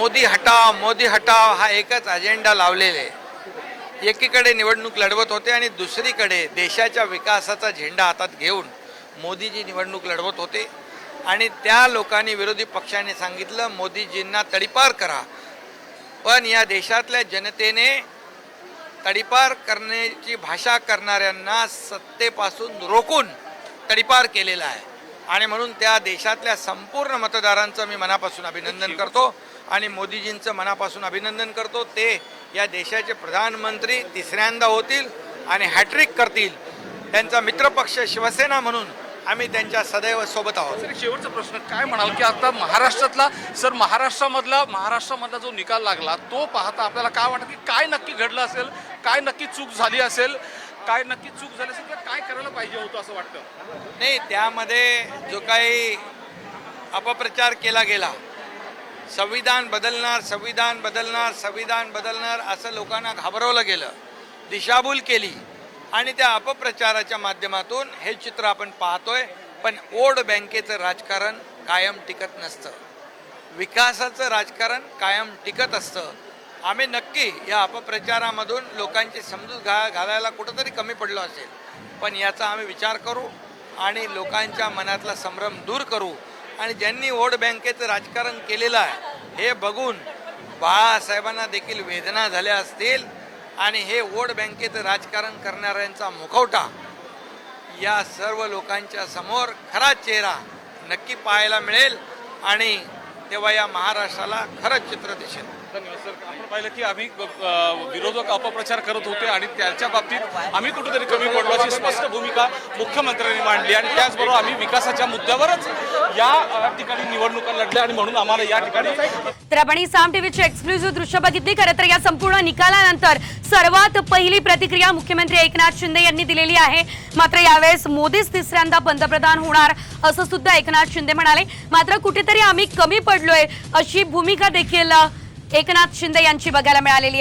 मोदी हटाव मोदी हटाव हा एकच अजेंडा लावलेले. आहे. एकीकडे निवडणूक लढवत होते आणि दुसरीकडे देशाच्या विकासाचा झेंडा हातात घेऊन मोदीजी निवडणूक लढवत होते. आणि त्या लोकांनी विरोधी पक्षाने सांगितलं मोदीजींना तडीपार करा. पण या देशातल्या जनतेने तडीपार करण्याची भाषा करणाऱ्यांना सत्तेपासून रोखून तडीपार केलेला आहे. आणि म्हणून त्या देशातल्या संपूर्ण मतदारांचं मी मनापासून अभिनंदन करतो. आणि मोदीजींचं मनापासून अभिनंदन करतो. ते या देशाचे प्रधानमंत्री तिसऱ्यांदा होतील आणि हॅट्रिक करतील. त्यांचा मित्रपक्ष शिवसेना म्हणून आम्ही त्यांच्या सदैव सोबत आहोत. सर शेवटचा प्रश्न. काय म्हणाल की आता महाराष्ट्रातला सर महाराष्ट्रामधला महाराष्ट्रामधला जो निकाल लागला तो पाहता आपल्याला काय वाटतं की काय नक्की घडलं असेल काय नक्की चूक झाली असेल काय नक्की चूक झाली असेल किंवा काय करायला पाहिजे होतं असं वाटतं? नाही त्यामध्ये जो काही अपप्रचार केला गेला संविधान बदलणार संविधान बदलणार संविधान बदलणार असं लोकांना घाबरवलं गेलं. दिशाभूल केली. आणि त्या अपप्रचाराच्या माध्यमातून हे चित्र आपण पाहतोय पण ओढ बँकेचं राजकारण कायम टिकत नसतं. विकासाचं राजकारण कायम टिकत असतं. आम्ही नक्की या अपप्रचारामधून लोकांची समजूत घा घालायला कुठंतरी कमी पडलो असेल. पण याचा आम्ही विचार करू आणि लोकांच्या मनातला संभ्रम दूर करू. आणि ज्यांनी वोट बँकेचं राजकारण केलेलं आहे हे बघून बाळासाहेबांना देखील वेदना झाल्या असतील आणि हे वोट बँकेत राजकारण करणाऱ्यांचा मुखवटा या सर्व लोकांच्या समोर खरा चेहरा नक्की पाहायला मिळेल आणि तेव्हा या महाराष्ट्राला खरंच चित्र दिसेल. धन्यवाद सर. आपण पाहिलं की आम्ही विरोधक अपप्रचार करत होते आणि त्याच्या बाबतीत आम्ही कुठेतरी कमी पडलो अशी स्पष्ट भूमिका मुख्यमंत्र्यांनी मांडली आणि त्याचबरोबर आम्ही विकासाच्या मुद्द्यावरच या ठिकाणी निवडणुका लढल्या आणि म्हणून आम्हाला या ठिकाणी तर आपण ही साम टीव्हीची एक्सक्लुझिव्ह दृश्य बघितली. खरं तर या संपूर्ण निकालानंतर सर्वात पहिली प्रतिक्रिया मुख्यमंत्री एकनाथ शिंदे यांनी दिलेली आहे. मात्र यावेळेस मोदीच तिसऱ्यांदा पंतप्रधान होणार असं सुद्धा एकनाथ शिंदे म्हणाले. मात्र कुठेतरी आम्ही कमी पडलोय अशी भूमिका देखील एकनाथ शिंदे यांची बघायला मिळालेली